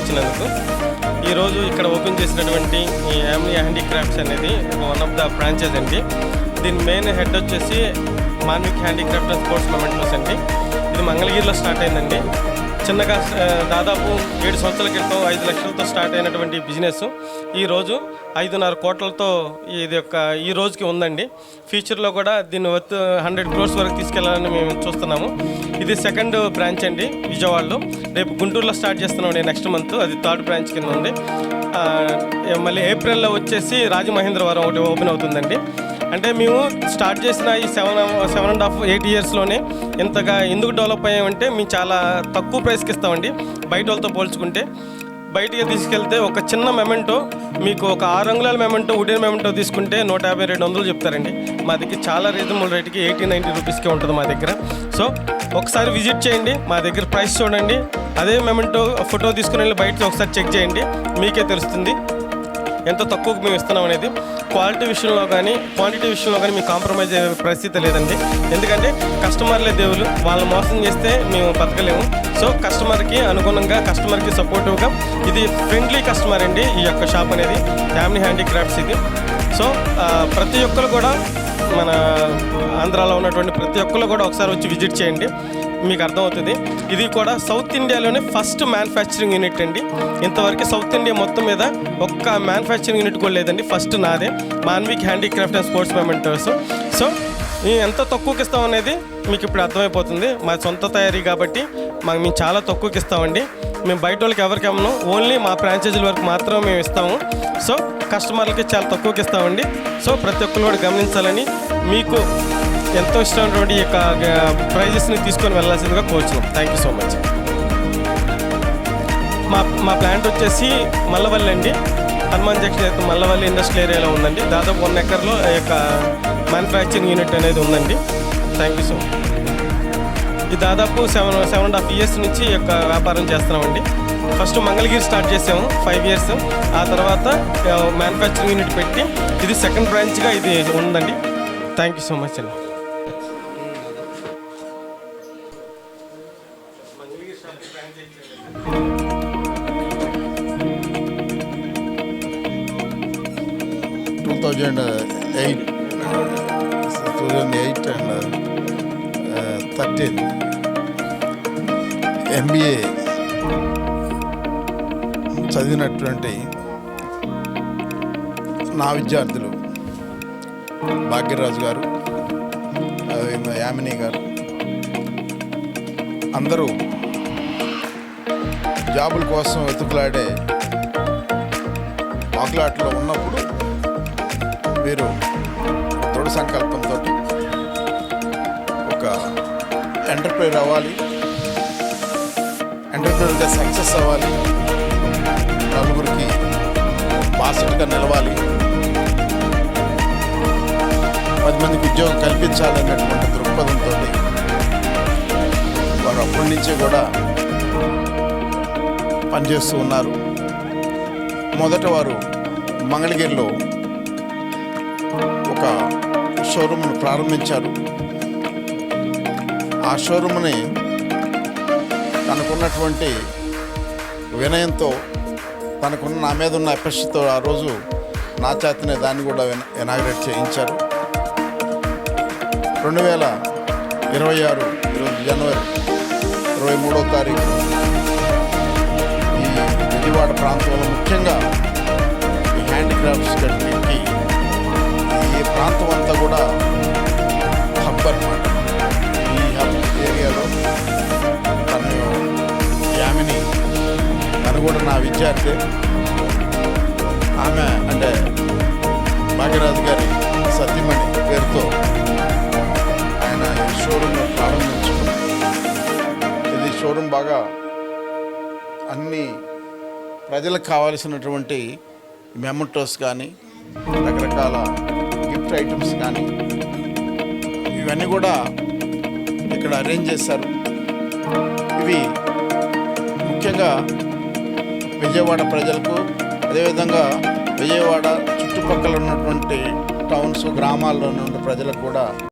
వచ్చినందుకు. ఈరోజు ఇక్కడ ఓపెన్ చేసినటువంటి ఈ యామ్ని హ్యాండీక్రాఫ్ట్స్ అనేది వన్ ఆఫ్ ద బ్రాంచెస్ అండి. దీని మెయిన్ హెడ్ వచ్చేసి Manvik handicraft and sports mementos అండి. ఇది మంగళగిరిలో స్టార్ట్ అయిందండి. చిన్నగా దాదాపు ఏడు సంవత్సరాల క్రితం ఐదు లక్షలతో స్టార్ట్ అయినటువంటి బిజినెస్. ఈరోజు ఐదున్నర కోట్లతో ఇది యొక్క ఈ రోజుకి ఉందండి. ఫ్యూచర్లో కూడా దీన్ని వర్త్ హండ్రెడ్ క్రోర్స్ వరకు తీసుకెళ్ళాలని మేము చూస్తున్నాము. ఇది సెకండ్ బ్రాంచ్ అండి విజయవాడలో. రేపు గుంటూరులో స్టార్ట్ చేస్తున్నామండి నెక్స్ట్ మంత్. అది థర్డ్ బ్రాంచ్ కింద ఉంది. మళ్ళీ ఏప్రిల్లో వచ్చేసి రాజమహేంద్రవరం ఒకటి ఓపెన్ అవుతుందండి. అంటే మేము స్టార్ట్ చేసిన ఈ seven seven and half eight ఇయర్స్లోనే ఇంతగా ఎందుకు డెవలప్ అయ్యామంటే మేము చాలా తక్కువ ప్రైస్కి ఇస్తామండి బయట వాళ్ళతో పోల్చుకుంటే. బయటికి తీసుకెళ్తే ఒక చిన్న మెమెంటో మీకు ఒక ఆరు అంగుళాల మెమెంటో ఉడిన మెమెంటో తీసుకుంటే నూట యాభై రెండు వందలు చెప్తారండి. మా దగ్గర చాలా రీజనబుల్ రేట్కి ఎయిటీ నైంటీ రూపీస్కే ఉంటుంది మా దగ్గర. సో ఒకసారి విజిట్ చేయండి మా దగ్గర ప్రైస్ చూడండి. అదే మెమెంటో ఫోటో తీసుకుని వెళ్ళి బయటకి ఒకసారి చెక్ చేయండి మీకే తెలుస్తుంది. ఎంత తక్కువకు మేము ఇస్తున్నాం అనేది క్వాలిటీ విషయంలో కానీ క్వాంటిటీ విషయంలో కానీ మీకు కాంప్రమైజ్ అయ్యే పరిస్థితి లేదండి. ఎందుకంటే కస్టమర్లే దేవులు వాళ్ళు మోసం చేస్తే మేము బతకలేము. సో కస్టమర్కి అనుగుణంగా కస్టమర్కి సపోర్టివ్గా ఇది ఫ్రెండ్లీ కస్టమర్ అండి ఈ యొక్క షాప్ అనేది. ఫ్యామిలీ హ్యాండీక్రాఫ్ట్స్ ఇది. సో ప్రతి ఒక్కరు కూడా మన ఆంధ్రాలో ఉన్నటువంటి ప్రతి ఒక్కరు కూడా ఒకసారి వచ్చి విజిట్ చేయండి. మీకు అర్థమవుతుంది. ఇది కూడా సౌత్ ఇండియాలోనే ఫస్ట్ మ్యానుఫ్యాక్చరింగ్ యూనిట్ అండి. ఇంతవరకు సౌత్ ఇండియా మొత్తం మీద ఒక్క మ్యానుఫ్యాక్చరింగ్ యూనిట్ కూడా లేదండి. ఫస్ట్ నాదే. Manvik handicraft and sports mementos. So ఎంత తక్కువకి ఇస్తాం అనేది మీకు ఇప్పుడు అర్థమైపోతుంది. మా సొంత తయారీ కాబట్టి మాకు మేము చాలా తక్కువకి ఇస్తామండి. మేము బయట వాళ్ళకి ఎవరికి అమ్మను ఓన్లీ మా ఫ్రాంచైజీల వరకు మాత్రమే మేము ఇస్తాము. సో కస్టమర్లకి చాలా తక్కువకి ఇస్తామండి. సో ప్రతి ఒక్కరు కూడా గమనించాలని మీకు ఎంతో ఇష్టమైనటువంటి యొక్క ప్రైజెస్ని తీసుకొని వెళ్ళాల్సిందిగా కోరుచున్నాం. థ్యాంక్ యూ సో మచ్ మా మా ప్లాంట్ వచ్చేసి మల్లవల్లి అండి. హనుమాన్ జంక్షన్ యొక్క మల్లవల్లి ఇండస్ట్రియల్ ఏరియాలో ఉందండి. దాదాపు వన్ ఎకర్లో యొక్క మ్యానుఫ్యాక్చరింగ్ యూనిట్ అనేది ఉందండి. థ్యాంక్ యూ సో మచ్ ఇది దాదాపు seven seven and half years నుంచి యొక్క వ్యాపారం చేస్తున్నామండి. ఫస్ట్ మంగళగిరి స్టార్ట్ చేసాము ఫైవ్ ఇయర్స్ ఆ తర్వాత మ్యానుఫ్యాక్చరింగ్ యూనిట్ పెట్టి ఇది సెకండ్ బ్రాంచ్గా ఇది ఉందండి. థ్యాంక్ యూ సో మచ్ అండి two thousand eight two thousand eight and thirteen MBA చదివినటువంటి నా విద్యార్థులు భాగ్యరాజు గారు యామిని గారు అందరూ జాబుల కోసం వెతుకులాడే ఆకులాట్లో ఉన్నప్పుడు మీరు దృఢ సంకల్పంతో ఒక ఎంటర్ప్రైర్ అవ్వాలి. ఎంటర్ప్రైర్గా సక్సెస్ అవ్వాలి. నలుగురికి బాసటగా నిలవాలి. పది మందికి ఉద్యోగం కల్పించాలన్నటువంటి దృక్పథంతో వారు అప్పటి నుంచే కూడా పనిచేస్తూ ఉన్నారు. మొదట వారు మంగళగిరిలో ఒక షోరూమ్ను ప్రారంభించారు. ఆ షోరూమ్ని తనకున్నటువంటి వినయంతో తనకున్న నా మీద ఉన్న అపేక్షతో ఆ రోజు నా చేతనే దాన్ని కూడా ఇనాగ్రేట్ చేయించారు. రెండు వేల ఇరవై ఆరు ఈరోజు జనవరి ఇరవై మూడో తారీఖు విజయవాడ ప్రాంతంలో ముఖ్యంగా ఈ హ్యాండిక్రాఫ్ట్స్ కంట్రీకి ఈ ప్రాంతం అంతా కూడా హబ్ అనమాట ఈ హబ్ ఏరియాలో తను యామిని తను కూడా నా విద్యార్థి. ఆమె అంటే భాగ్యరాజు గారి సత్యమణి పేరుతో ఆయన ఈ షోరూమ్ ప్రారంభించుకున్నారు. ఇది షోరూమ్ బాగా అన్ని ప్రజలకు కావాల్సినటువంటి మెమోటోస్ కానీ రకరకాల గిఫ్ట్ ఐటమ్స్ కానీ ఇవన్నీ కూడా ఇక్కడ అరేంజ్ చేశారు. ఇవి ముఖ్యంగా విజయవాడ ప్రజలకు అదేవిధంగా విజయవాడ చుట్టుపక్కల ఉన్నటువంటి టౌన్స్ గ్రామాల్లో ఉన్న ప్రజలకు కూడా